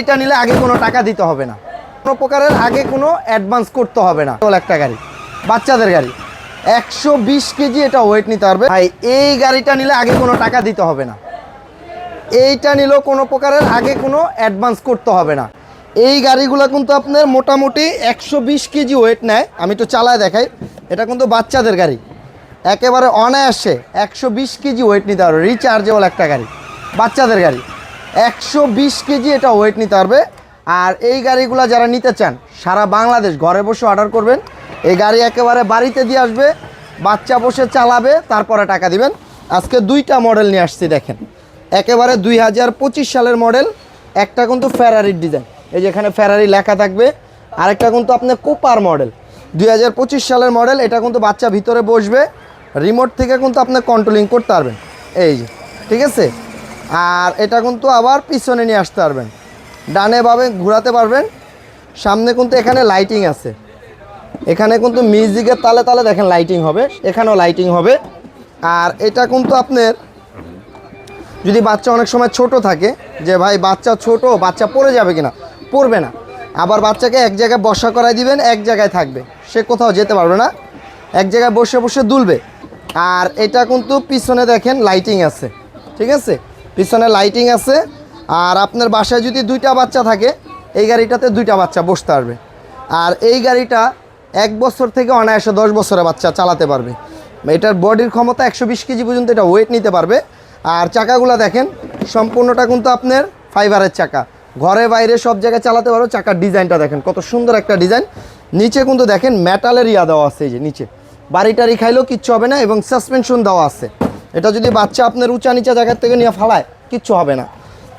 এটা নিলে আগে কোনো টাকা দিতে হবে না। কোনো প্রকারের আগে কোনো অ্যাডভান্স করতে হবে না। একটা গাড়ি, বাচ্চাদের গাড়ি। একশো বিশ কেজি এটা ওয়েট নিতে পারবে। ভাই, এই গাড়িটা নিলে আগে কোনো টাকা দিতে হবে না। এইটা নিলেও কোনো প্রকারের আগে কোনো অ্যাডভান্স করতে হবে না। এই গাড়িগুলো কিন্তু আপনার মোটামুটি একশো বিশ কেজি ওয়েট নেয়। আমি তো চালায় দেখাই। এটা কিন্তু বাচ্চাদের গাড়ি। একেবারে অনায়াসে একশো বিশ কেজি ওয়েট নিতে পারবে। রিচার্জেবল একটা গাড়ি। বাচ্চাদের গাড়ি। একশো বিশ কেজি এটা ওয়েট নিতে পারবে। আর এই গাড়িগুলো যারা নিতে চান, সারা বাংলাদেশ ঘরে বসে অর্ডার করবেন। এই গাড়ি একেবারে বাড়িতে দিয়ে আসবে, বাচ্চা বসে চালাবে, তারপরে টাকা দিবেন। আজকে দুইটা মডেল নিয়ে আসছি, দেখেন। একেবারে দুই হাজার পঁচিশ সালের মডেল একটা কিন্তু ফেরারির ডিজাইন এই যে এখানে ফেরারি লেখা থাকবে, আরেকটা কিন্তু আপনার কোপার মডেল দুই হাজার পঁচিশ সালের মডেল এটা কিন্তু বাচ্চা ভিতরে বসবে রিমোট থেকে কিন্তু আপনি কন্ট্রোলিং করতে পারবেন। এই যে, ঠিক আছে? আর এটা কিন্তু আবার পিছনে নিয়ে আসতে পারবেন। ডানে ভাবে ঘোরাতে পারবেন। সামনে কিন্তু এখানে লাইটিং আছে। এখানে কিন্তু মিউজিকের তালে তালে দেখেন লাইটিং হবে। এখানেও লাইটিং হবে। আর এটা কিন্তু আপনার, যদি বাচ্চা অনেক সময় ছোট থাকে, যে ভাই বাচ্চা ছোট, বাচ্চা পড়ে যাবে কিনা? পড়বে না। আবার বাচ্চাকে এক জায়গায় বসা করাই দিবেন, এক জায়গায় থাকবে। সে কোথাও যেতে পারবে না। এক জায়গায় বসে বসে দুলবে। আর এটা কিন্তু পিছনে দেখেন লাইটিং আছে। ঠিক আছে? পিছনে লাইটিং আছে, আর আপনার বাসায় যদি দুইটা বাচ্চা থাকে, এই গাড়িটাতে দুইটা বাচ্চা বসতে পারবে। আর এই গাড়িটা এক বছর থেকে অনায়াসে দশ বছরের বাচ্চা চালাতে পারবে। এটার বডির ক্ষমতা একশো বিশ কেজি পর্যন্ত এটা ওয়েট নিতে পারবে। আর চাকাগুলো দেখেন, সম্পূর্ণটা কিন্তু আপনার ফাইবারের চাকা। ঘরে বাইরে সব জায়গায় চালাতে পারো, চাকার ডিজাইনটা দেখেন, কত সুন্দর একটা ডিজাইন। নিচে কিন্তু দেখেন মেটালের ইয়া দেওয়া আছে এই যে, নিচে। বাড়ি টাড়ি খাইলেও কিচ্ছু হবে না এবং সাসপেনশন দেওয়া আছে। এটা যদি বাচ্চা আপনার উঁচা নিচা জায়গার থেকে নিয়ে ফালায়, কিচ্ছু হবে না।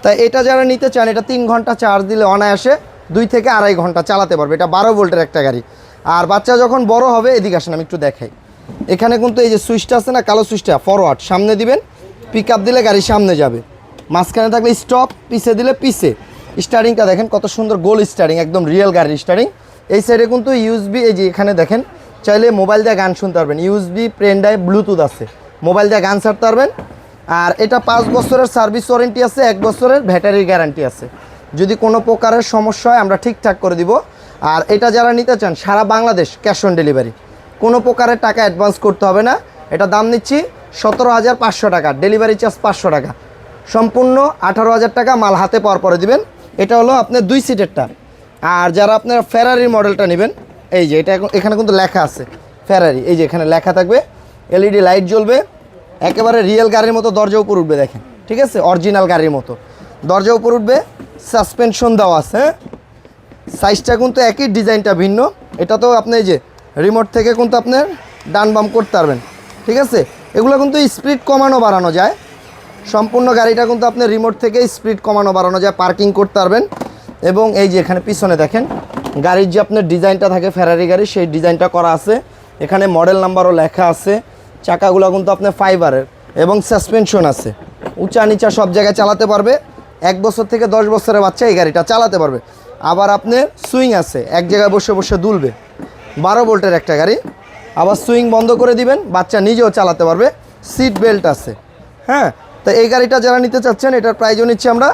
তাই এটা যারা নিতে চান, এটা তিন ঘণ্টা চার্জ দিলে অনায়াসে দুই থেকে আড়াই ঘণ্টা চালাতে পারবে। এটা বারো ভোল্টের একটা গাড়ি। আর বাচ্চা যখন বড় হবে, এদিকে আসেন, আমি একটু দেখাই। এখানে কিন্তু এই যে সুইচটা আছে না, কালো সুইচটা ফরওয়ার্ড সামনে দিবেন পিক দিলে গাড়ি সামনে যাবে। মাঝখানে থাকলে স্টপ পিছে দিলে পিছে। স্টারিংটা দেখেন, কত সুন্দর গোল স্টারিং একদম রিয়েল গাড়ির স্টারিং এই সাইডে কিন্তু ইউএসবি এই যে এখানে দেখেন, চাইলে মোবাইল দিয়ে গান শুনতে পারবেন। ইউএসবি প্রেন ড্রাইভ ব্লুটুথ আছে। মোবাইল দিয়ে গান ছাড়তে পারবেন। আর এটা পাঁচ বছরের সার্ভিস ওয়ারেন্টি আছে, এক বছরের ব্যাটারির গ্যারান্টি আছে। যদি কোনো প্রকারের সমস্যা হয়, আমরা ঠিকঠাক করে দিব। আর এটা যারা নিতে চান, সারা বাংলাদেশ ক্যাশ অন ডেলিভারি। কোনো প্রকারের টাকা অ্যাডভান্স করতে হবে না। এটা দাম নিচ্ছি সতেরো হাজার পাঁচশো টাকা, ডেলিভারি চার্জ পাঁচশো টাকা। সম্পূর্ণ আঠারো হাজার টাকা মাল হাতে পাওয়ার পরে দিবেন। এটা হলো আপনার দুই সিটেরটা। আর যারা আপনার ফেরারির মডেলটা নেবেন, এই যে এটা এখন- এখানে কিন্তু লেখা আছে। ফেরারি এই যে এখানে লেখা থাকবে। এলইডি লাইট জ্বলবে, একেবারে রিয়েল গাড়ির মতো দরজা উপর উঠবে, দেখেন, ঠিক আছে? অরিজিনাল গাড়ির মতো। দরজা উপর উঠবে সাসপেনশন দেওয়া আছে হ্যাঁ? সাইজটা কিন্তু একই ডিজাইনটা ভিন্ন। এটা তো আপনি যে রিমোট থেকে কিন্তু আপনার ডান বাম করতে পারবেন, ঠিক আছে? এগুলো কিন্তু স্পিড কমানো বাড়ানো যায়। সম্পূর্ণ গাড়িটা কিন্তু আপনি রিমোট থেকে স্পিড কমানো বাড়ানো যায় পার্কিং করতে পারবেন। এবং এই যে এখানে পিছনে দেখেন, গাড়ির যে আপনার ডিজাইনটা থাকে ফেরারি গাড়ি সেই ডিজাইনটা করা আছে। এখানে মডেল নাম্বারও লেখা আছে। চাকাগুলো কিন্তু আপনার ফাইবারের এবং সাসপেনশন আছে। উঁচা নিচা সব জায়গায় চালাতে পারবে। এক বছর থেকে দশ বছরের বাচ্চা এই গাড়িটা চালাতে পারবে। আবার আপনার সুইং আছে, এক জায়গায় বসে বসে দুলবে। বারো ভোল্টের একটা গাড়ি। আবার সুইং বন্ধ করে দিবেন, বাচ্চা নিজেও চালাতে পারবে। সিট বেল্ট আছে। হ্যাঁ তো এই গাড়িটা যারা নিতে চাচ্ছেন, এটার প্রাইজও নিচ্ছি আমরা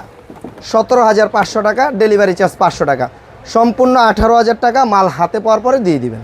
সতেরো হাজার পাঁচশো টাকা ডেলিভারি চার্জ পাঁচশো টাকা। সম্পূর্ণ আঠারো হাজার টাকা মাল হাতে পাওয়ার পরে দিয়ে দিবেন।